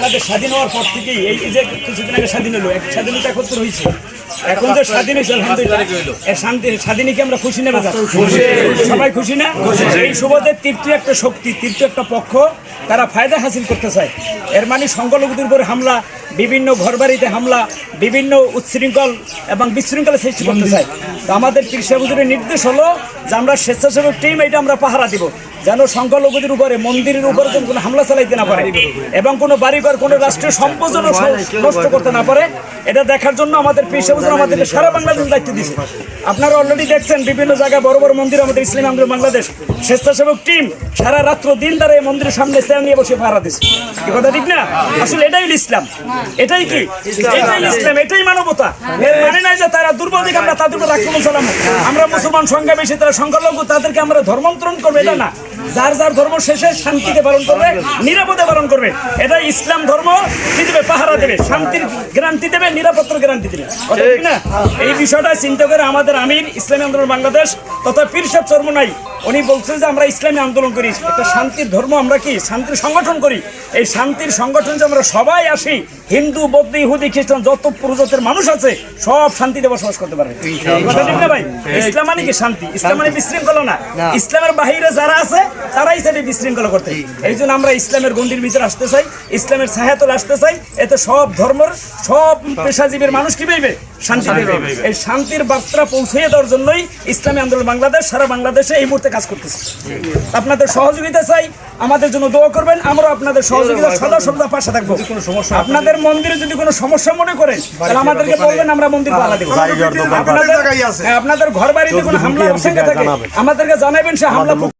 বাংলাদেশ স্বাধীন হওয়ার পর থেকেই এই যে কিছুদিন আগে স্বাধীন হলো এক স্বাধীনতা একত্র হয়েছে। এখন যে স্বাধীন হয়েছে আলহামদুলিল্লাহ। শান্তি স্বাধীনে কি আমরা খুশি নেবে সবাই খুশি না? এই সুবাদের তৃতীয় একটা শক্তি তৃতীয় একটা পক্ষ তারা ফায়দা হাসিল করতে চায়। এর মানে সংখ্যালঘুদের উপরে হামলা বিভিন্ন ঘরবাড়িতে হামলা বিভিন্ন উচ্ছৃঙ্খল এবং বিশৃঙ্খলা সৃষ্টি করতে চায়। তো আমাদের কৃষি নির্দেশ হলো যে আমরা স্বেচ্ছাসেবক টিম এটা আমরা পাহারা দিব। যেন সংখ্যালঘুদের উপরে, মন্দিরের উপরে যেন কোনো হামলা চালাইতে না পারে এবং কোনো বাড়িঘর, কোনো রাষ্ট্রীয় সম্পদ যেন নষ্ট করতে না পারে, এটা দেখার জন্য আমাদের পেশা হুজুর আমাদেরকে সারা বাংলাদেশ দায়িত্ব দিয়েছে। আপনারা অলরেডি দেখছেন বিভিন্ন জায়গায় বড় বড় মন্দির আমাদের ইসলাম আন্দোলন বাংলাদেশ। স্বেচ্ছাসেবক টিম সারা রাত্র দিন ধরে এই মন্দিরের সামনে চেয়ার নিয়ে বসে পাহারা দিচ্ছে কি কথা, ঠিক না? আসলে এটাই ইসলাম। এটাই কি? এটাই ইসলাম, এটাই মানবতা। এর মানে নাই যে তারা দুর্বল দিকে আমরা তাদের উপর আক্রমণ চালাবো। আমরা মুসলমান সংখ্যা বেশি, তারা সংখ্যালঘু, তাদেরকে আমরা ধর্মান্তরণ করব, এটা না। যার যার ধর্ম শেষে শান্তিতে পালন করবে নিরাপদে পালন করবে। এটা ইসলাম ধর্ম কি দেবে? পাহারা দেবে শান্তির গ্যারান্টি দেবে নিরাপত্তার গ্যারান্টি দেবে। ঠিক না? এই বিষয়টা চিন্তা করে আমাদের আমির ইসলামী আন্দোলন বাংলাদেশ তথা পীর সাহেব চর্মনাই উনি বলছে যে আমরা ইসলামী আন্দোলন করি একটা শান্তির ধর্ম আমরা কি? শান্তির সংগঠন করি। এই শান্তির সংগঠন যে আমরা সবাই আসি হিন্দু বৌদ্ধ ইহুদি খ্রিস্টান যত প্রজাতের মানুষ আছে সব শান্তিতে বসবাস করতে পারবে। কথা ঠিক না ভাই? ইসলাম মানে কি শান্তি? ইসলাম মানে বিশৃঙ্খলা না। ইসলামের বাহিরে যারা আছে তারাই সেটা বিশৃঙ্খলা করতে। এই জন্য আমরা ইসলামের গণ্ডির ভিতরে আসতে চাই ইসলামের সাহায্যে আসতে চাই এতে সব ধর্মের সব পেশাজীবীর মানুষ কি পাইবে? শান্তি পাইবে। এই শান্তির বার্তা পৌঁছে দেওয়ার জন্যই ইসলামী আন্দোলন বাংলাদেশ সারা বাংলাদেশে এই মুহূর্তে কাজ করতেছে। আপনাদের সহযোগিতা চাই আমাদের জন্য দোয়া করবেন আমরা আপনাদের সহযোগিতা সদা সর্বদা পাশে থাকব। আপনাদের মন্দিরে যদি কোনো সমস্যা মনে করেন তাহলে আমাদেরকে বলবেন আমরা মন্দির পালা দেবো। আপনাদের হ্যাঁ, ঘর বাড়িতে কোনো হামলা থাকে আমাদেরকে জানাবেন সে হামলা